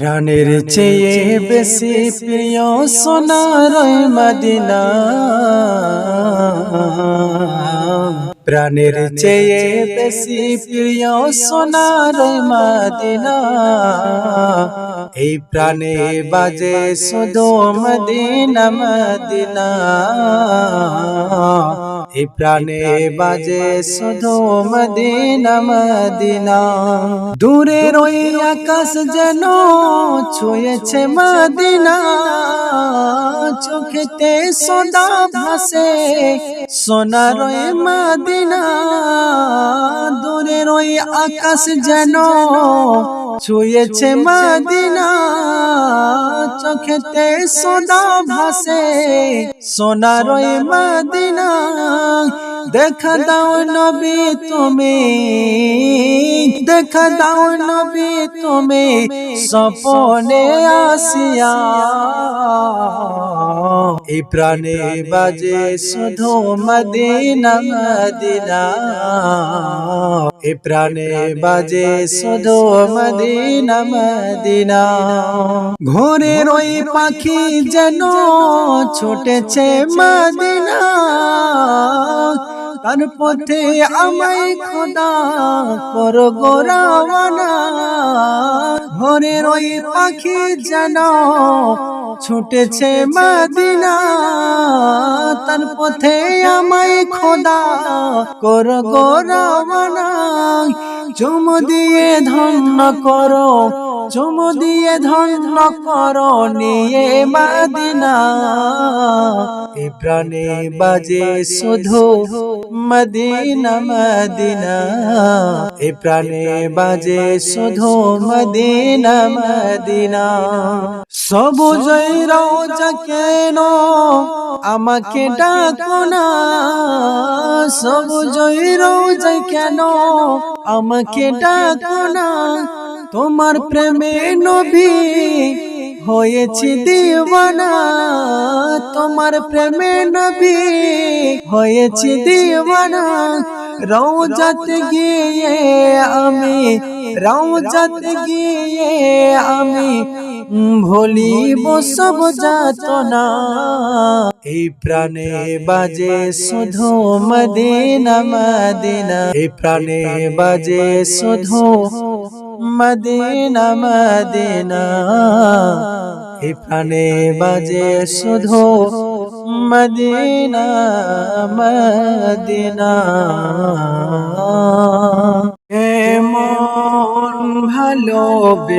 প্রাণের চেয়ে বেশি প্রিয় সোনার মদিনা। প্রাণের চেয়ে বেশি প্রিয় সোনার মদিনা। এই প্রাণে বাজে শুধু মদিনা। মদিনা। এই প্রাণে বাজে শুধু মদিনা মদিনা। দূরে ওই আকাশ যেন ছুঁয়েছে মদিনা। চোখেতে সদা ভাসে সোনার ওই মদিনা। দূরে ওই আকাশ যেন ছুঁয়েছে মদিনা চোখেতে সদা ভাসে। সোনার ওই মদিনা দেখা দাও নবী তুমি, দেখা দাও নবী তুমি সপনে আসিয়া। এই প্রাণে বাজে শুধু মদিনা মদিনা। এ প্রাণে বাজে শুধু মদিনা মদিনা। ঘোরের ওই পাখি যেন ছুটেছে মদিনা। তার পথে আমায় খোদা কর গোরাওয়ানা। ঘরের ওই পাখি যেন ছুটেছে মদিনা। তার পথে আমায় খোদা কর গোরাওয়ানা। চুম দিয়ে ধন্য করো চুম দিয়ে ধন্য করো নিয়ে মদিনা। এ প্রাণে বাজে শুধু মদিনা মদিনা। এ প্রাণে বাজে শুধু মদিনা মদিনা। সবুজ রোজা কেন আমাকে ডাকো না? সবুজ রোজা কেন আমাকে ডাকো না? তোমার প্রেমে নবী হয়েছি দিওয়ানা। তোমার প্রেমে নবী হয়েছি দিওয়ানা। রৌজাত গিয়ে আমি রৌজাত গিয়ে আমি ভুলিব সব যাতনা। এই প্রাণে বাজে শুধু মদিনা মদিনা। এই প্রাণে বাজে শুধু মদিনা মদিনা। এই প্রাণে বাজে শুধু মদিনা মদিনা। এমন ভালোবেসেছিল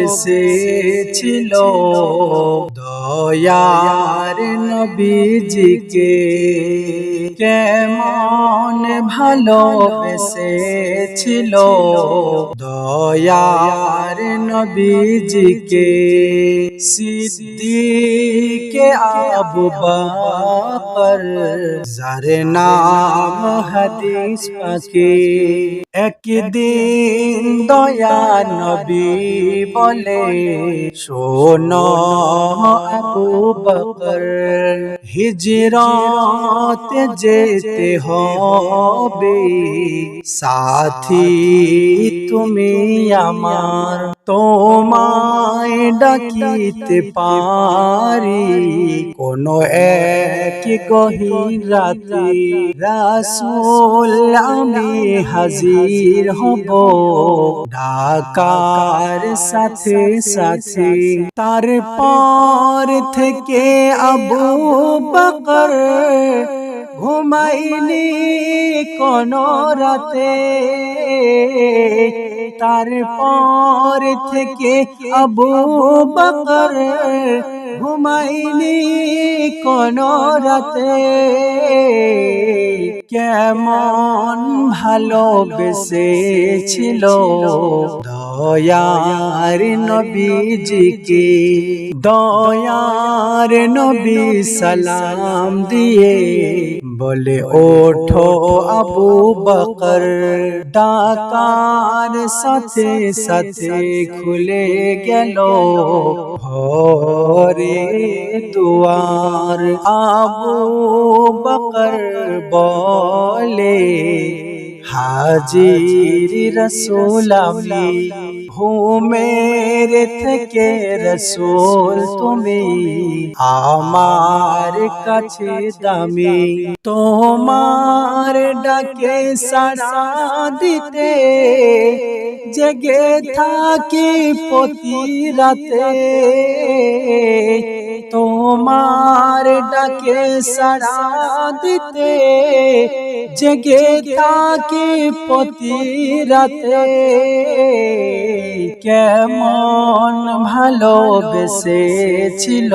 দয়ার নবীজিকে কেমন ভালোবেসেছিল দয়ার নবীজিকে সিদ্দিকে আবু বাকর যার নাম হাদিস পাকে একদিন দয়া নবী বলে শোনো আবু বকর হিজরত যেতে হবে সাথী তুমি আমার তোমায় ডাকিতে পারি। কোন এক গহীন রাতে রাসুল আমি হাজির হব। ঢাকার সাথে সাথে তারপর থেকে আবু বকর ঘুমাইনি কোন রাতে। তারপর থেকে আবু বকর ঘুমাইনি কোন রাতে। কেমন ভালোবেসেছিল। দয়ার নবীজিকে দয়ার নবী সালাম দিয়ে বলে ওঠো আবু বকর। ডাকার সাথে সাথে খুলে গেল হরে দুয়ার। আবু বকর বলে, হাজির রসুল আমি ঘুমের থেকে রসুল তুমি আমার কাছে দামি। তোমার ডাকে সাড়া দিতে জেগে থাকি প্রতি রাতে। তোমার ডাকে সাড়া দিতে, জেগে থাকি পতি রাতে। কেমন ভালোবেসেছিল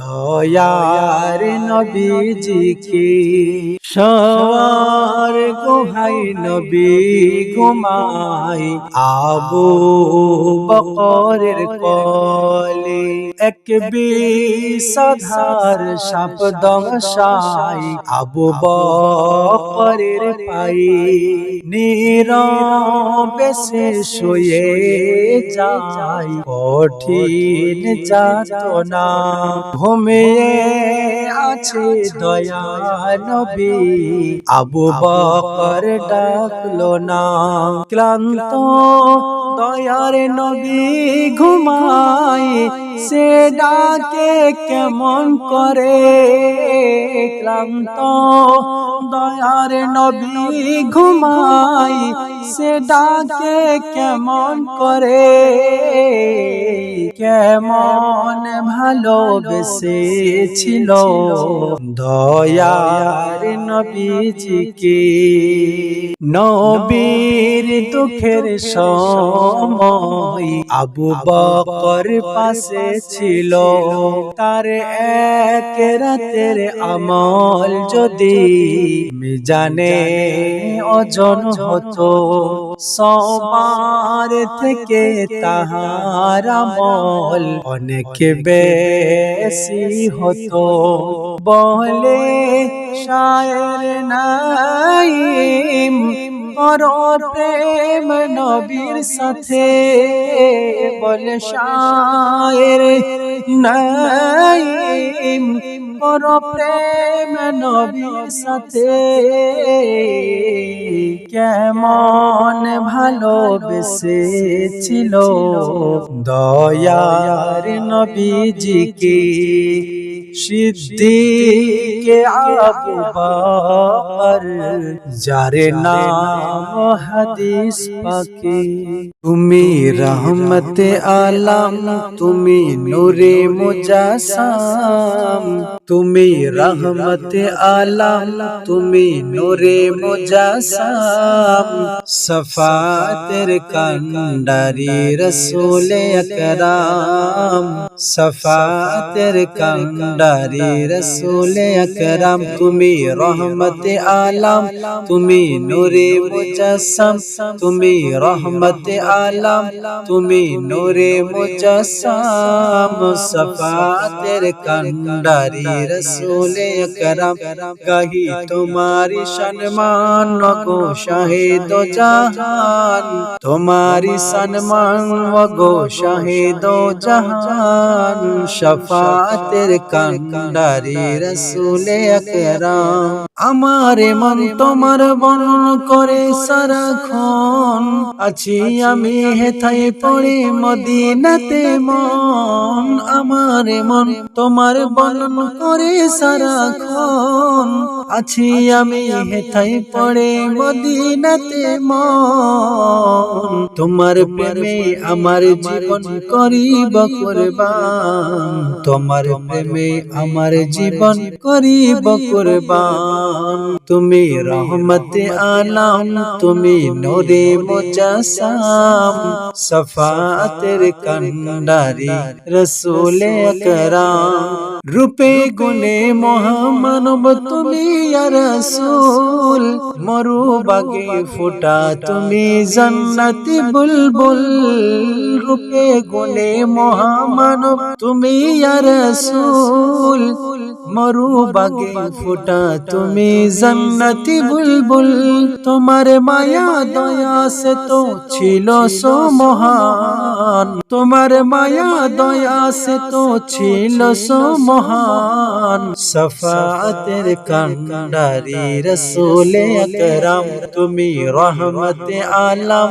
দয়ার নবীজিকে। সবার গোহাই নবী ঘুমাই আবু বকরের কলে। এক বিষধার সাপ দংশাই আবু বকরের পাই নীরবেশে শুয়ে যাই কঠিন যাতনা ঘুমিয়ে আছে দয়া নবী। আবু বকর ডাকলো না, ক্লান্ত দয়ার নবী ঘুমাই সে ডাকে কেমন করে? ক্লান্ত দয়ার নবী ঘুমাই সে ডাকে কেমন করে? কেমন ভালোবেসেছিল? দয়ার নবীজিকে। নবীর দুঃখের সময় আবু বকর পাশে ছিল। তার এক রাতের আমল যদি মিজানে ওজন হতো সবার থেকে তাহার আমল অনেক বেশি হতো বলে শায়ের নাইম। কর প্রেম নবীর সাথে বলে শায়ের নাইম। কর প্রেম নবীর সাথে। কেমন ভালোবেসেছিল দয়ার নবীজিকে। সিদ্দিকে আবু বকর, যারে নাম হাদিস পাকে। তুমি রহমতে আলম, তুমি নূরে মুজাসাম। তুমি রহমতে আলম, তুমি নূরে মুজাসাম। সফাতের কন্ডারি রসুল আকরাম। সফাতের কন্ডারি রসুল আকরাম তুমি রহমতে আলম তুমি নূরে মুজাসম তুমি রহমতে আলম তুমি নূরে মুজাসম সফাতের কন্ডারি রসুল আকরাম কহি তোমারি সম্মান গো শাহিদ জাহান তোমারি সম্মান গো শাহিদ জাহান শফাতের কন্ডারি রসুল আমার মন তোমার বর্ণন করে সারাক্ষণ। আছি আমি হেথায় পড়ে মদিনাতে মন। আমার মন তোমার বর্ণন করে সারাক্ষণ। আছি আমি হেথায় পড়ে মদিনাতে মন। তোমার প্রেমে আমার জীবন করিব কুরবান। তোমার প্রেমে আমার জীবন করিব কুরবান। তুমি রহমতে আলাম তুমি নোরে মুজাসাম। সফাতের কন্ডারি রসুল আকরাম রূপে গুণে মহামানব তুমি রসুল। মরু বাগে ফুটা তুমি জন্নতি বুলবুল। রূপে গুণে মহামানব তুমি রসুল। মরু বাগে ফুটা তুমি জন্নতি বুলবুল। তোমার মায়া দয়া সে তো ছিল সো মহান তোমার মায়া দয়া সে তো ছিল সো মহান সফাতের কান্ডারি রসুলে আকরাম তুমি রহমতে আলাম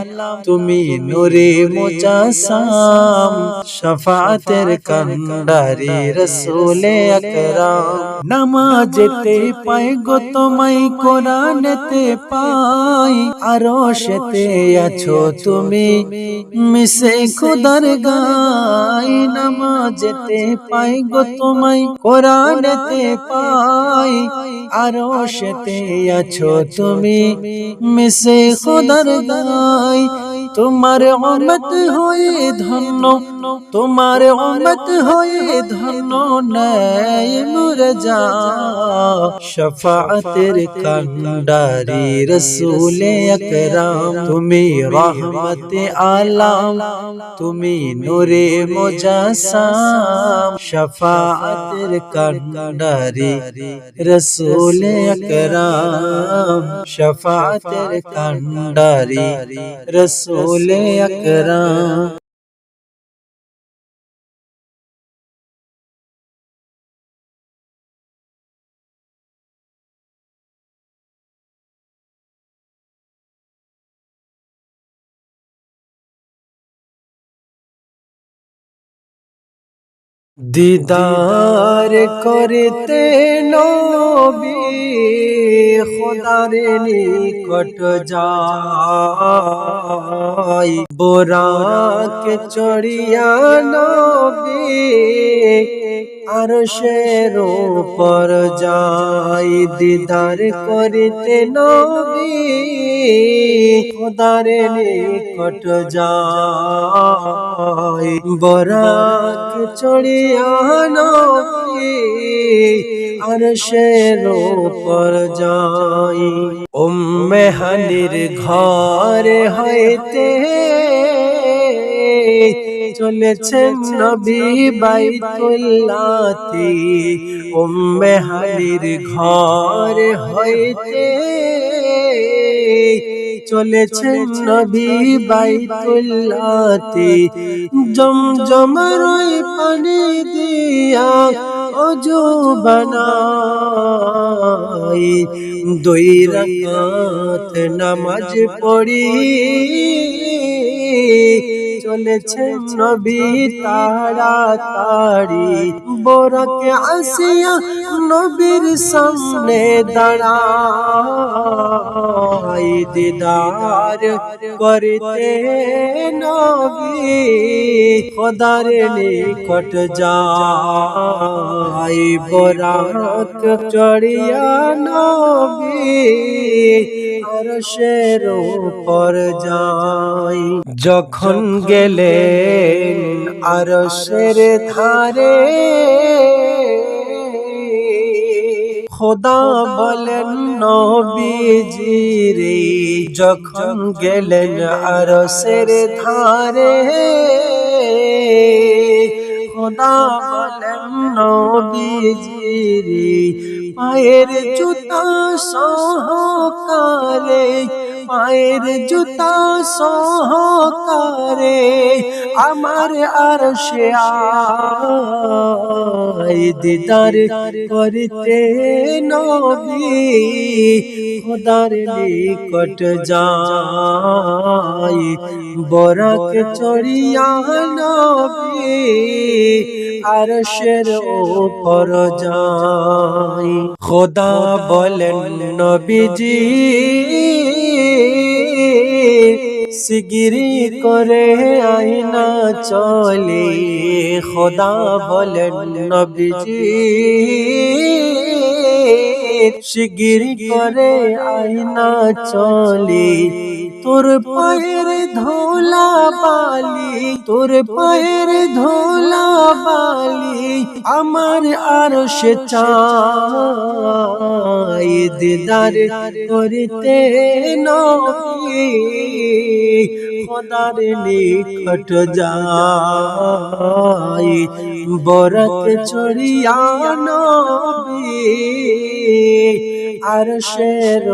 তুমি নূরে মুজাসাম সফাতের কান্ডারি রসুলে আকরাম নামাজেতে পাই গো তোমায় কোরআনেতে পাই আরও সেতে আছো তুমি মিশে খুদার গাই নামাজেতে পাই গো তোমায় কোরআনেতে পাই আরও আছো তুমি মিশে খোদার গাই তোমার অমত হয়ে ধন্য তোমার অমত হয়ে ধন্য নাই মুরজা শফাতের কান্ডারি রসুলে আকরাম তুমি রহমতে আলাম তুমি নূরে মুজাসাম। শফাতের কান্ডারি রসুলে আকরাম শফাতের কান্ডারি রসুলে আকরাম দিদার করতে নবী খোদার নিকট যাই বোরাক চড়িয়া নবী আর শের যাই দিদার করিতে নবী। খোদার নিকট যাই বরাক চড়িয়া নবী আর শের পর যাই। উম্মে হানির ঘরে হইতে চলেছেন নবী বাইতুল্লাতি। উম্মে হানির ঘর হইতে চলেছেন নবী বাইতুল্লাতি। জমজমার পানি দিয়া অজু বানাই। দুই রাকাত নামাজ পড়ি। চলেছে নবী তাড়াতাড়ি বোরকে আসিয়া নবীর সামনে দাঁড়াই দিদার করতে নবী, খোদার নিকট যাই বোরাক চড়িয়া নবী শের পর যাই। যখন গেলেন আর শের ধারে খোদা বলেন নবীজি রে যখন গেলেন আর শের ধারে। খোদা বলেন নবীজি রে পায়ের জুতা সহকারে পায়ের জুতা সহকারে আমার আর সে দিদার করতে নবী, খোদার নিকট যাই। বরাক চড়িয়া নবী আর শের ওপর যাই। খোদা বলেন, নবীজি সিগিরি করে আইনা চলে। খোদা বলেন, নবীজি শিগিরি করে আইনা চলে। তোর পায়ের ধোলা বালি, তোর পায়ের ধোলা বালি আমার আর সে চাই। দিদার করতে নবী নিকট যাই। বরক ছড়িয়া নবী, আর শের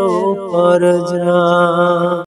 পর যা